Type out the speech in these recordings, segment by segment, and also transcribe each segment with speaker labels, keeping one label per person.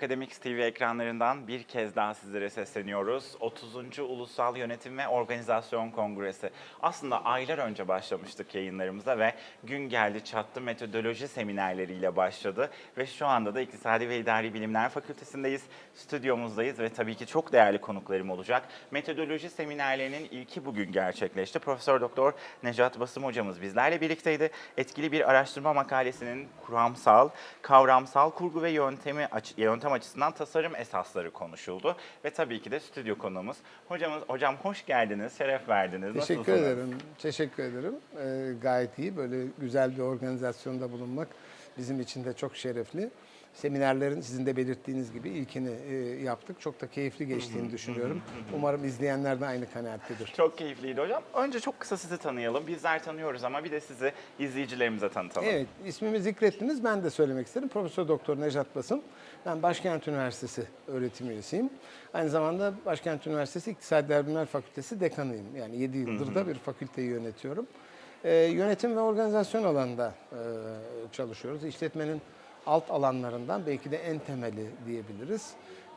Speaker 1: Akademics TV ekranlarından bir kez daha sizlere sesleniyoruz. 30. Ulusal Yönetim ve Organizasyon Kongresi. Aslında aylar önce başlamıştık yayınlarımıza ve gün geldi çattı metodoloji seminerleriyle başladı. Ve şu anda da İktisadi ve İdari Bilimler Fakültesindeyiz, stüdyomuzdayız ve tabii ki çok değerli konuklarım olacak. Metodoloji seminerlerinin ilki bugün gerçekleşti. Profesör Doktor Necat Basım hocamız bizlerle birlikteydi. Etkili bir araştırma makalesinin kuramsal, kavramsal kurgu ve yöntemi aç- yöntem açısından tasarım esasları konuşuldu ve tabii ki de stüdyo konuğumuz hocamız hocam hoş geldiniz, şeref verdiniz.
Speaker 2: Teşekkür
Speaker 1: Nasılsınız?
Speaker 2: ederim. Teşekkür ederim. Ee, gayet iyi. Böyle güzel bir organizasyonda bulunmak bizim için de çok şerefli. Seminerlerin sizin de belirttiğiniz gibi ilkini e, yaptık. Çok da keyifli geçtiğini düşünüyorum. Umarım izleyenler de aynı kanaattedir.
Speaker 1: Çok keyifliydi hocam. Önce çok kısa sizi tanıyalım. Bizler tanıyoruz ama bir de sizi izleyicilerimize tanıtalım.
Speaker 2: Evet, ismimi zikrettiniz. Ben de söylemek isterim. Profesör Doktor Nejat Basım. Ben Başkent Üniversitesi öğretim üyesiyim. Aynı zamanda Başkent Üniversitesi İktisadi Bilimler Fakültesi dekanıyım. Yani 7 yıldır da bir fakülteyi yönetiyorum. Ee, yönetim ve organizasyon alanında e, çalışıyoruz. İşletmenin alt alanlarından belki de en temeli diyebiliriz.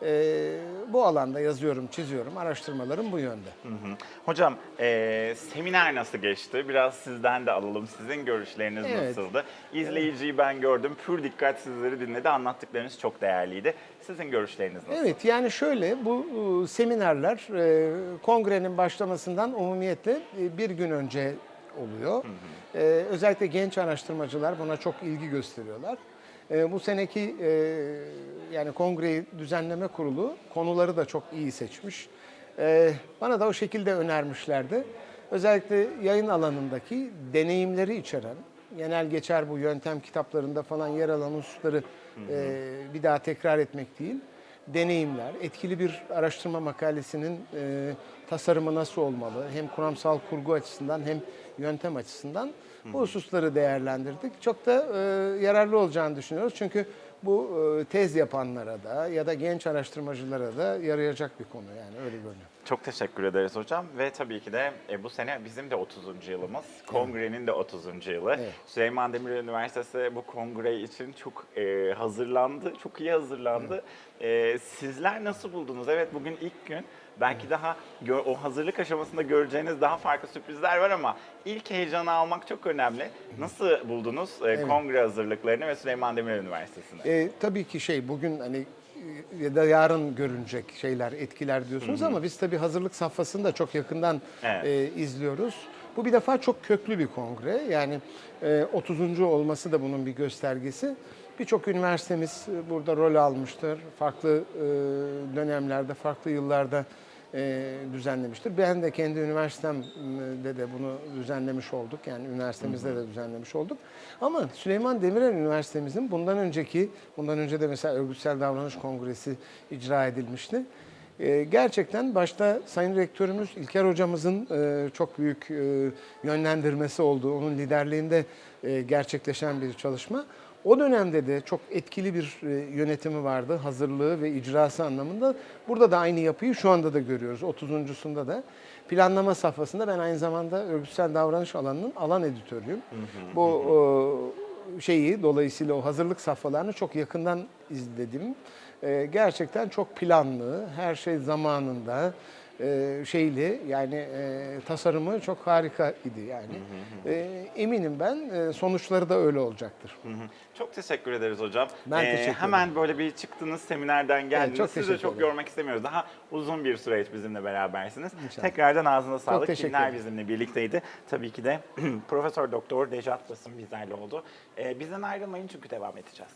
Speaker 2: Ee, bu alanda yazıyorum, çiziyorum. Araştırmalarım bu yönde.
Speaker 1: Hı hı. Hocam eee, seminer nasıl geçti? Biraz sizden de alalım. Sizin görüşleriniz
Speaker 2: Evet.
Speaker 1: nasıldı? İzleyiciyi ben gördüm. Pür dikkat sizleri dinledi. Anlattıklarınız çok değerliydi. Sizin görüşleriniz nasıl?
Speaker 2: Evet yani şöyle bu e, seminerler e, kongrenin başlamasından umumiyetle e, bir gün önce oluyor. E, özellikle genç araştırmacılar buna çok ilgi gösteriyorlar. E, bu seneki e, yani kongreyi düzenleme kurulu konuları da çok iyi seçmiş. E, bana da o şekilde önermişlerdi. Özellikle yayın alanındaki deneyimleri içeren, genel geçer bu yöntem kitaplarında falan yer alan hususları e, bir daha tekrar etmek değil, deneyimler, etkili bir araştırma makalesinin e, tasarımı nasıl olmalı, hem kuramsal kurgu açısından hem yöntem açısından bu hususları değerlendirdik. Çok da e, yararlı olacağını düşünüyoruz çünkü bu e, tez yapanlara da ya da genç araştırmacılara da yarayacak bir konu yani öyle görünüyor.
Speaker 1: Çok teşekkür ederiz hocam ve tabii ki de e, bu sene bizim de 30. yılımız. Kongrenin de 30. yılı.
Speaker 2: Evet.
Speaker 1: Süleyman Demirel Üniversitesi bu kongre için çok e, hazırlandı, çok iyi hazırlandı. E, sizler nasıl buldunuz? Evet bugün ilk gün. Belki daha o hazırlık aşamasında göreceğiniz daha farklı sürprizler var ama ilk heyecanı almak çok önemli. Nasıl buldunuz e, kongre hazırlıklarını ve Süleyman Demirel Üniversitesi'ni?
Speaker 2: E, tabii ki şey bugün hani ya da yarın görünecek şeyler, etkiler diyorsunuz ama biz tabii hazırlık safhasını da çok yakından
Speaker 1: Evet.
Speaker 2: e, izliyoruz. Bu bir defa çok köklü bir kongre. Yani e, 30. olması da bunun bir göstergesi. Birçok üniversitemiz e, burada rol almıştır. Farklı e, dönemlerde, farklı yıllarda e, düzenlemiştir. Ben de kendi üniversitemde de bunu düzenlemiş olduk. Yani üniversitemizde de düzenlemiş olduk. Ama Süleyman Demirel Üniversitemizin bundan önceki, bundan önce de mesela Örgütsel Davranış Kongresi icra edilmişti. E, gerçekten başta Sayın Rektörümüz İlker Hocamızın e, çok büyük yönlendirmesi olduğu, onun liderliğinde gerçekleşen bir çalışma. O dönemde de çok etkili bir e, yönetimi vardı, hazırlığı ve icrası anlamında. Burada da aynı yapıyı şu anda da görüyoruz, 30.sunda da. Planlama safhasında ben aynı zamanda örgütsel davranış alanının alan editörüyüm. Bu e, şeyi dolayısıyla o hazırlık safhalarını çok yakından izledim. E, gerçekten çok planlı, her şey zamanında e, şeyli yani e, tasarımı çok harika idi yani. E, eminim ben e, sonuçları da öyle olacaktır.
Speaker 1: Hı hı. Çok teşekkür ederiz hocam.
Speaker 2: Ben teşekkür ederim.
Speaker 1: Hemen böyle bir çıktınız seminerden geldiniz.
Speaker 2: çok
Speaker 1: Sizi de
Speaker 2: teşekkür
Speaker 1: çok
Speaker 2: ederim.
Speaker 1: yormak istemiyoruz. Daha uzun bir süreç bizimle berabersiniz.
Speaker 2: İnşallah.
Speaker 1: Tekrardan ağzına sağlık.
Speaker 2: teşekkür
Speaker 1: Kimler bizimle birlikteydi? Tabii ki de Profesör Doktor Nejat Basım bizlerle oldu. Ee, bizden ayrılmayın çünkü devam edeceğiz.